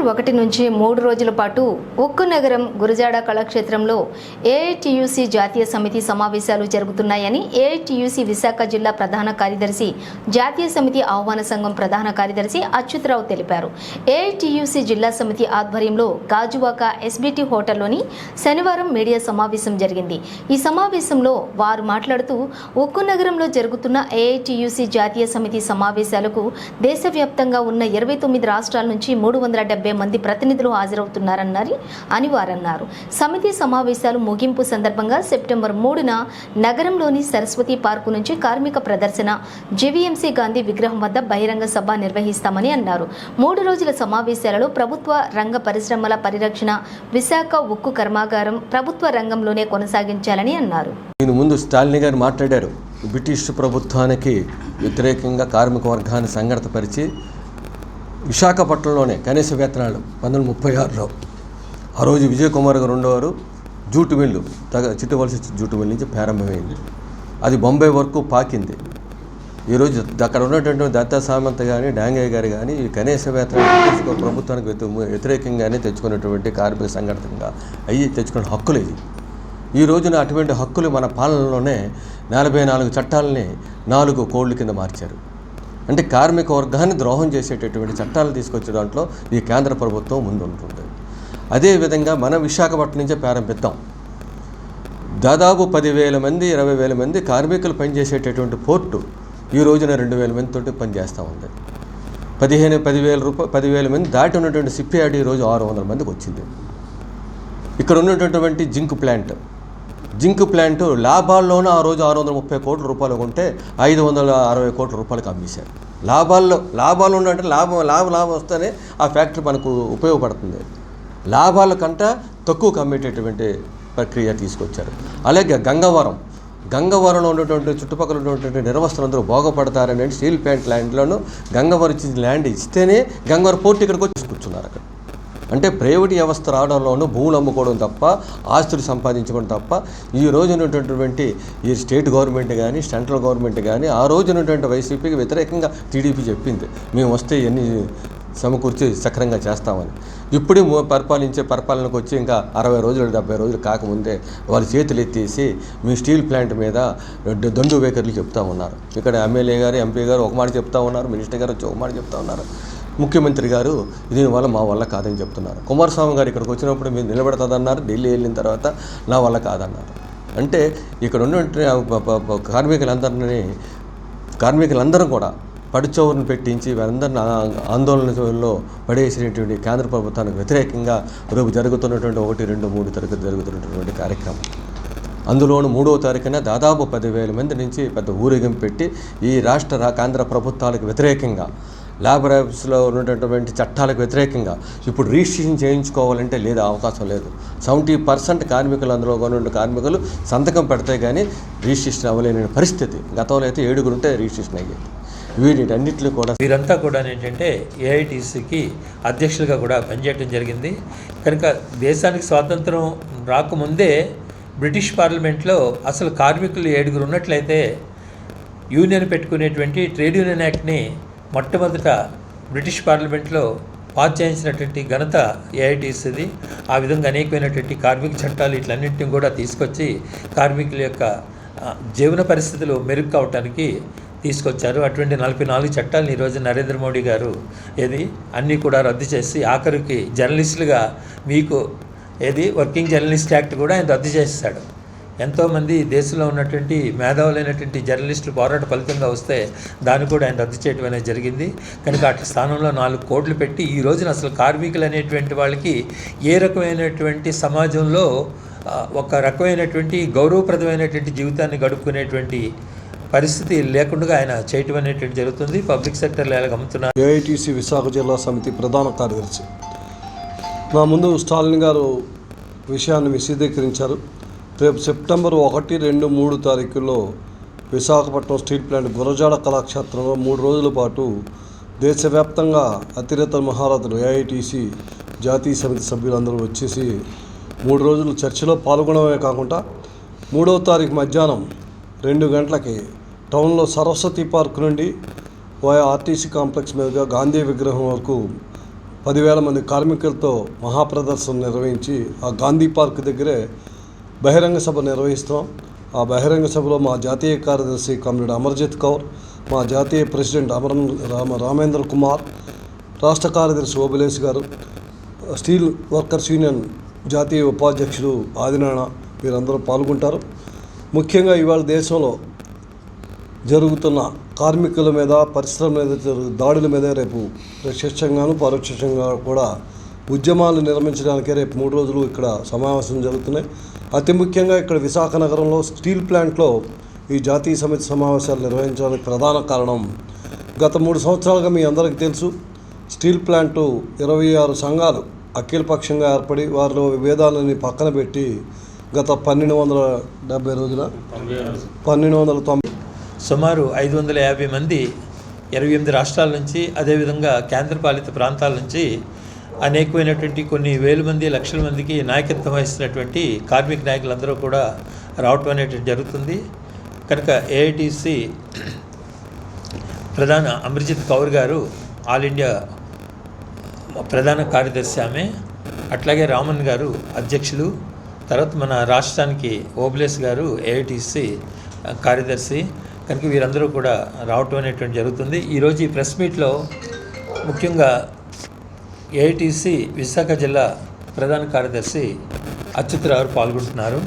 October ఒకటి నుంచి మూడు రోజుల పాటు ఉక్కు నగరం గురజాడ కళాక్షేత్రంలో ఏఐటియుసి జాతీయ సమితి సమావేశాలు జరుగుతున్నాయని ఏఐటియుసి విశాఖ జిల్లా ప్రధాన కార్యదర్శి జాతీయ సమితి ఆహ్వాన సంఘం ప్రధాన కార్యదర్శి అచ్యుతరావు తెలిపారు. ఏఐటియుసి జిల్లా సమితి ఆధ్వర్యంలో గాజువాక ఎస్బిటి హోటల్లోని శనివారం మీడియా సమావేశం జరిగింది. ఈ సమావేశంలో వారు మాట్లాడుతూ ఉక్కు నగరంలో జరుగుతున్న ఏఐటియుసి జాతీయ సమితి సమావేశాలకు దేశవ్యాప్తంగా ఉన్న ఇరవై తొమ్మిది రాష్ట్రాల నుంచి మూడు వందల డెబ్బై మంది ప్రతినిధులు హాజరవుతున్నారన్నారు అని వారన్నారు సమితి సమావేశాలు ముగింపు సందర్భంగా సెప్టెంబర్ మూడున నగరంలోని సరస్వతి పార్కు నుంచి కార్మిక ప్రదర్శన జీవీఎంసీ గాంధీ విగ్రహం వద్ద బహిరంగ సభ నిర్వహిస్తామని అన్నారు. మూడు రోజుల సమావేశాలలో ప్రభుత్వ రంగ పరిశ్రమల పరిరక్షణ విశాఖ ఉక్కు కర్మాగారం ప్రభుత్వ రంగంలోనే కొనసాగించాలని అన్నారు. దీని ముందు స్టాలిన్ గారు మాట్లాడారు. బ్రిటిష్ ప్రభుత్వానికి వ్యతిరేకంగా కార్మిక వర్గాన్ని సంఘటితపరిచి విశాఖపట్నంలోనే కనీస వేతనాలు పంతొమ్మిది ముప్పై ఆరులో. ఆ రోజు విజయకుమార్ గారు ఉండేవారు జూటు మిల్లు తగ చిట్టువలసి జూటు మిల్లు నుంచి ప్రారంభమైంది. అది బొంబాయి వరకు పాకింది. ఈరోజు అక్కడ ఉన్నటువంటి దత్తా సామంత్ కానీ డాంగయ్య గారు కానీ ఈ కనీస వేతనం ప్రభుత్వానికి వ్యతిరేకంగానే తెచ్చుకున్నటువంటి కార్మిక సంఘటనగా అయ్యి తెచ్చుకున్న హక్కులు ఇది ఈ రోజున అటువంటి హక్కులు మన పాలనలోనే నలభై నాలుగు చట్టాలని నాలుగు కోళ్ళ కింద మార్చారు. అంటే కార్మిక వర్గాన్ని ద్రోహం చేసేటటువంటి చట్టాలు తీసుకొచ్చే దాంట్లో ఈ కేంద్ర ప్రభుత్వం ముందు ఉంటుంది అదేవిధంగా మన విశాఖపట్నం నుంచే ప్రారంభిద్దాం. దాదాపు పదివేల మంది ఇరవై వేల మంది కార్మికులు పనిచేసేటటువంటి పోర్టు ఈ రోజున రెండు వేల మందితో పనిచేస్తూ ఉంది. పదిహేను పదివేల రూపాయ పదివేల మంది దాటి ఉన్నటువంటి సిప్పియాడి ఈరోజు రోజు ఆరు వందల మందికి వచ్చింది. ఇక్కడ ఉన్నటువంటి జింక్ ప్లాంట్ జింక్ ప్లాంట్ లాభాల్లోనూ ఆ రోజు ఆరు వందల ముప్పై కోట్ల రూపాయలు కొంటే ఐదు వందల అరవై కోట్ల రూపాయలకు అమ్మేశారు. లాభాల్లో లాభాలు ఉండాలంటే లాభం లాభ లాభం వస్తేనే ఆ ఫ్యాక్టరీ మనకు ఉపయోగపడుతుంది. లాభాల కంట తక్కువ కమ్మేటటువంటి ప్రక్రియ తీసుకొచ్చారు. అలాగే గంగవరం గంగవరంలో ఉన్నటువంటి చుట్టుపక్కల ఉన్నటువంటి నిర్వస్తులందరూ బాగుపడతారని స్టీల్ ప్లాంట్ ల్యాండ్లోనూ గంగవరం ఇచ్చిన ల్యాండ్ ఇస్తేనే గంగవరం పోర్టు ఇక్కడికి వచ్చి కూర్చున్నారు అక్కడ. అంటే ప్రైవేట్ వ్యవస్థ రావడంలోనూ భూములు అమ్ముకోవడం తప్ప ఆస్తులు సంపాదించుకోవడం తప్ప ఈ రోజు ఉన్నటువంటి ఈ స్టేట్ గవర్నమెంట్ కానీ సెంట్రల్ గవర్నమెంట్ కానీ ఆ రోజు ఉన్నటువంటి వైసీపీకి వ్యతిరేకంగా టీడీపీ చెప్పింది. మేము వస్తే ఎన్ని సమకూర్చి సక్రంగా చేస్తామని. ఇప్పుడు పరిపాలించే పరిపాలనకు వచ్చి ఇంకా అరవై రోజులు డెబ్బై రోజులు కాకముందే వాళ్ళ చేతులు ఎత్తేసి మీ స్టీల్ ప్లాంట్ మీద దండు వేకర్లు చెప్తా ఉన్నారు. ఇక్కడ ఎమ్మెల్యే గారు ఎంపీ గారు ఒక మాట చెప్తా ఉన్నారు మినిస్టర్ గారు వచ్చి ఒక మాట చెప్తా ఉన్నారు. ముఖ్యమంత్రి గారు దీనివల్ల మా వల్ల కాదని చెప్తున్నారు. కుమారస్వామి గారు ఇక్కడికి వచ్చినప్పుడు మీరు నిలబెడతాదన్నారు ఢిల్లీ వెళ్ళిన తర్వాత నా వల్ల కాదన్నారు. అంటే ఇక్కడ ఉన్న కార్మికులందరినీ కార్మికులందరం కూడా పడిచోరును పెట్టించి వారందరిని ఆందోళనలో పడేసినటువంటి కేంద్ర ప్రభుత్వానికి వ్యతిరేకంగా రేపు జరుగుతున్నటువంటి ఒకటి రెండు మూడు తరగతి జరుగుతున్నటువంటి కార్యక్రమం. అందులోను మూడవ తారీఖున దాదాపు పదివేల మంది నుంచి పెద్ద ఊరేగింపు పెట్టి ఈ రాష్ట్ర కేంద్ర ప్రభుత్వాలకు వ్యతిరేకంగా లేబర్ ఆఫీస్లో ఉన్నటువంటి చట్టాలకు వ్యతిరేకంగా ఇప్పుడు రిజిస్ట్రేషన్ చేయించుకోవాలంటే లేదా అవకాశం లేదు. సెవెంటీ పర్సెంట్ కార్మికులు అందులో ఉన్న కార్మికులు సంతకం పెడితే కానీ రిజిస్ట్రేషన్ అవ్వలేని పరిస్థితి. గతంలో అయితే ఏడుగురు ఉంటే రిజిస్ట్రేషన్ అయ్యేది. వీటిన్నింటిలో కూడా వీరంతా కూడా ఏంటంటే ఏఐటీసీకి అధ్యక్షులుగా కూడా పనిచేయడం జరిగింది. కనుక దేశానికి స్వాతంత్రం రాకముందే బ్రిటిష్ పార్లమెంట్లో అసలు కార్మికులు ఏడుగురు ఉన్నట్లయితే యూనియన్ పెట్టుకునేటువంటి ట్రేడ్ యూనియన్ యాక్ట్ని మొట్టమొదట బ్రిటిష్ పార్లమెంట్లో పాస్ చేయించినటువంటి ఘనత ఏఐటీసీది. ఆ విధంగా అనేకమైనటువంటి కార్మిక చట్టాలు ఇట్లన్నింటినీ కూడా తీసుకొచ్చి కార్మికుల యొక్క జీవన పరిస్థితులు మెరుగు కావటానికి తీసుకొచ్చారు. అటువంటి నలభై నాలుగు చట్టాలను ఈరోజు నరేంద్ర మోడీ గారు ఏది అన్నీ కూడా రద్దు చేసి ఆఖరికి జర్నలిస్టులుగా మీకు ఏది వర్కింగ్ జర్నలిస్ట్ యాక్ట్ కూడా ఆయన రద్దు చేస్తాడు ఎంతోమంది దేశంలో ఉన్నటువంటి మేధావులైనటువంటి జర్నలిస్టులు పోరాట ఫలితంగా వస్తే దాన్ని కూడా ఆయన రద్దు చేయడం అనేది జరిగింది. కనుక అట్ల స్థానంలో నాలుగు కోట్లు పెట్టి ఈ రోజున అసలు కార్మికులు అనేటువంటి వాళ్ళకి ఏ రకమైనటువంటి సమాజంలో ఒక రకమైనటువంటి గౌరవప్రదమైనటువంటి జీవితాన్ని గడుపుకునేటువంటి పరిస్థితి లేకుండా ఆయన చేయటం అనేటువంటి జరుగుతుంది. పబ్లిక్ సెక్టర్లో ఎలా గమ్ముతున్నారు ఏఐటీసీ విశాఖ జిల్లా సమితి ప్రధాన కార్యదర్శి. నా ముందు స్టాలిన్ గారు విషయాన్ని విశదీకరించారు. రేపు సెప్టెంబర్ ఒకటి రెండు మూడు తారీఖుల్లో విశాఖపట్నం స్టీల్ ప్లాంట్ గురజాడ కళాక్షేత్రంలో మూడు రోజుల పాటు దేశవ్యాప్తంగా అతిరేత మహారథులు ఏఐటీసీ జాతీయ సమితి సభ్యులందరూ వచ్చేసి మూడు రోజులు చర్చలో పాల్గొనడమే కాకుండా మూడవ తారీఖు మధ్యాహ్నం రెండు గంటలకి టౌన్లో సరస్వతి పార్క్ నుండి వాయా ఆర్టీసీ కాంప్లెక్స్ మీదుగా గాంధీ విగ్రహం వరకు పదివేల మంది కార్మికులతో మహాప్రదర్శన నిర్వహించి ఆ గాంధీ పార్క్ దగ్గరే బహిరంగ సభ నిర్వహిస్తాం. ఆ బహిరంగ సభలో మా జాతీయ కార్యదర్శి కమ్రేడ్ అమర్జిత్ కౌర్ మా జాతీయ ప్రెసిడెంట్ అమరం రామ రామేంద్ర కుమార్ రాష్ట్ర కార్యదర్శి ఓబులేష్ గారు స్టీల్ వర్కర్స్ యూనియన్ జాతీయ ఉపాధ్యక్షుడు ఆదినారాయణ వీరందరూ పాల్గొంటారు. ముఖ్యంగా ఇవాళ దేశంలో జరుగుతున్న కార్మికుల మీద పరిశ్రమల మీద జరుగు దాడుల మీద రేపు ప్రత్యక్షంగాను పరోక్షంగా కూడా ఉద్యమాలు నిర్మించడానికే రేపు మూడు రోజులు ఇక్కడ సమావేశం జరుగుతున్నాయి. అతి ముఖ్యంగా ఇక్కడ విశాఖ నగరంలో స్టీల్ ప్లాంట్లో ఈ జాతీయ సమితి సమావేశాలు నిర్వహించడానికి ప్రధాన కారణం గత మూడు సంవత్సరాలుగా మీ అందరికీ తెలుసు స్టీల్ ప్లాంటు ఇరవై ఆరు సంఘాలు అఖిలపక్షంగా ఏర్పడి వారిలో విభేదాలని పక్కన పెట్టి గత పన్నెండు వందల డెబ్బై రోజుల పన్నెండు వందల తొంభై సుమారు ఐదు వందల యాభై మంది ఇరవై ఎనిమిది రాష్ట్రాల నుంచి అదేవిధంగా కేంద్రపాలిత ప్రాంతాల నుంచి అనేకమైనటువంటి కొన్ని వేల మంది లక్షల మందికి నాయకత్వం వహిస్తున్నటువంటి కార్మిక నాయకులందరూ కూడా రావటం అనేటువంటి జరుగుతుంది. కనుక ఏఐటిసి ప్రధాన అమర్జిత్ కౌర్ గారు ఆల్ ఇండియా ప్రధాన కార్యదర్శి ఆమె అట్లాగే రామన్ గారు అధ్యక్షులు తర్వాత మన రాష్ట్రానికి ఓబ్లేస్ గారు ఏఐటిసి కార్యదర్శి. కనుక వీరందరూ కూడా రావటం అనేటువంటి జరుగుతుంది. ఈరోజు ఈ ప్రెస్ మీట్లో ముఖ్యంగా ఏఐటిసి విశాఖ జిల్లా ప్రధాన కార్యదర్శి అచ్యుత్ రావు పాల్గొంటున్నారు.